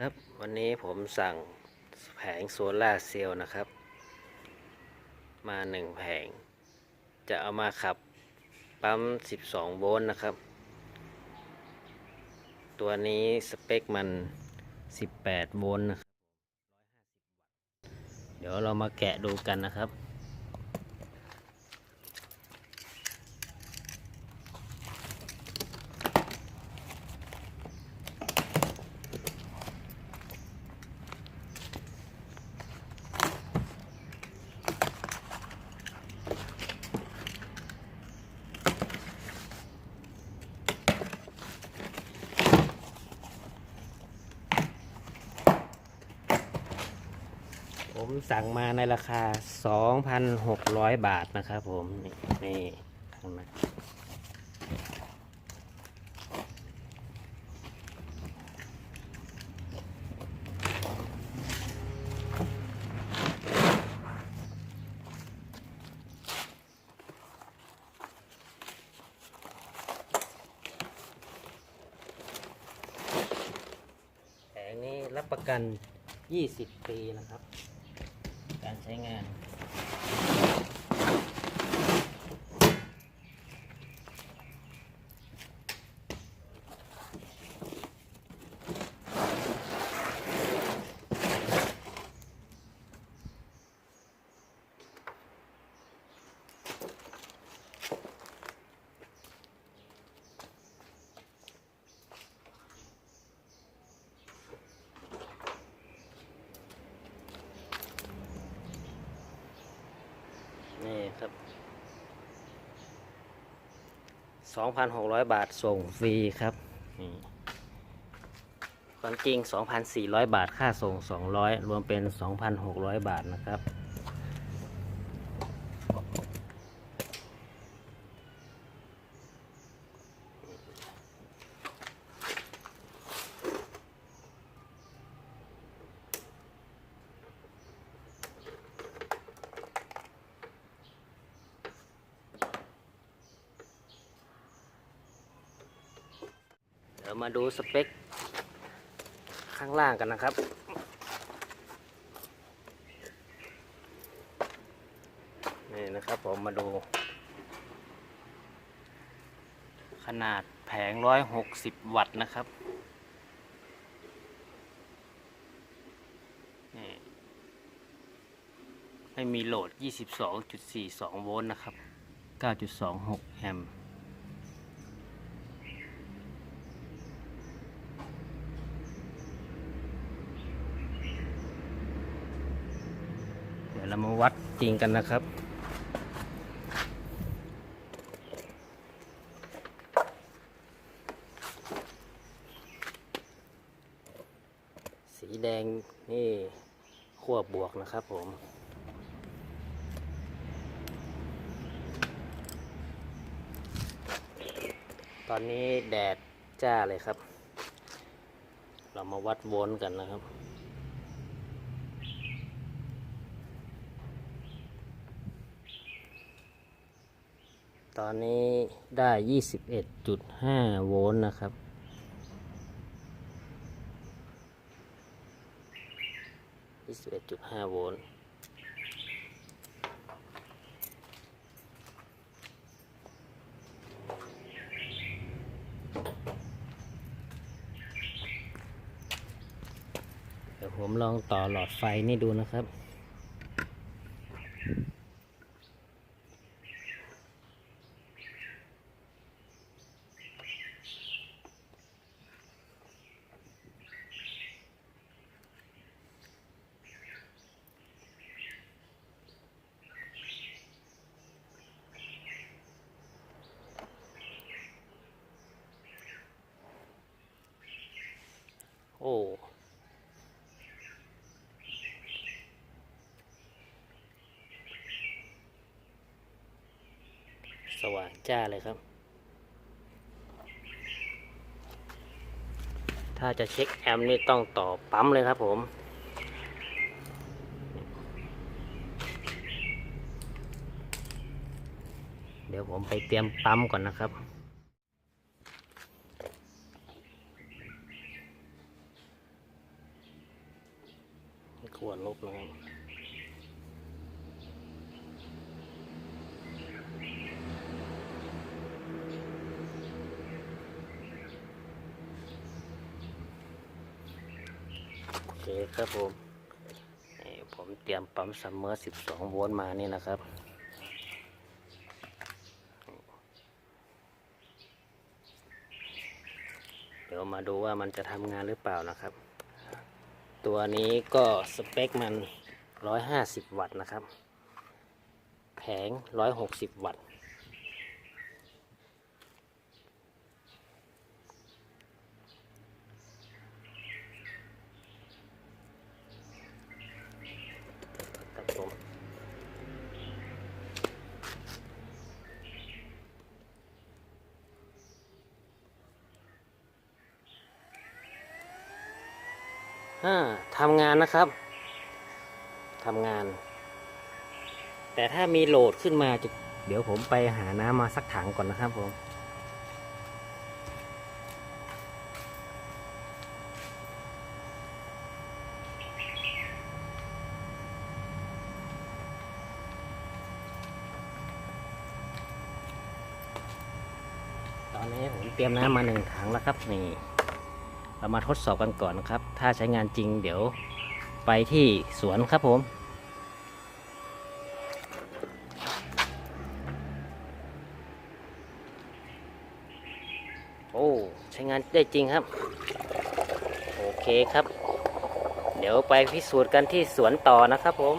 ครับวันนี้ผมสั่งแผงโซลาร์เซลล์นะครับ มาหนึ่งแผง จะเอามาขับปั๊ม 12 โวลต์นะครับ ตัวนี้สเปคมัน 18 โวลต์นะครับ เดี๋ยวเรามาแกะดูกันนะครับ สั่งมาในราคา 2,600 บาทนะครับผมนี่นี่ข้างในแผงนี้รับประกัน 20 ปีนะครับ การ 2,600 บาทส่งฟรีครับความจริง 2,400 บาท ค่าส่ง 200 รวมเป็น 2,600 บาทนะครับ ดี๋ยวมาดูสเปค ข้างล่างกันนะครับ นี่นะครับผมมาดู ขนาดแผง 160 วัตต์นะครับนี่ไม่มีโหลด 22.42 โวลต์นะครับ 9.26 แอมป์ ดี๋ยวเรามาวัดจริงกันนะครับสีแดงนี่ขั้วบวกนะครับผมตอนนี้แดดจ้าเลยครับ เรามาวัดโวลต์กันนะครับ ตอนนี้ได้ 21.5 โวลต์นะครับ 21.5 โวลต์เดี๋ยวผมลองต่อหลอดไฟนี่ดูนะครับ โอ้ สว่างจ้าเลยครับ ถ้าจะเช็คแอมป์นี่ต้องต่อปั๊มเลยครับผมเดี๋ยวผมไปเตรียมปั๊มก่อนนะครับขั้วลบนะครับ คครับผมผมเตรียมปั๊มซัมเมอร์ 12 โวลต์มานี่นะครับเดี๋ยวมาดูว่ามันจะทำงานหรือเปล่านะครับ ตัวนี้ก็สเปคมัน 150 วัตต์นะครับ แผง 160 วัตต์ ผมอ่าทำงานนะครับ ทำงาน แต่ถ้ามีโหลดขึ้นมาจะเดี๋ยวผมไปหาน้ำมาสักถังก่อนนะครับผม ผมเตรียมน้ำมาหนึ่งถังแล้วครับนี่เรามาทดสอบกันก่อนนะครับ ถ้าใช้งานจริงเดี๋ยวไปที่สวนครับผมโอ้ใช้งานได้จริงครับ โอเคครับ เดี๋ยวไปพิสูจน์กันที่สวนต่อนะครับผม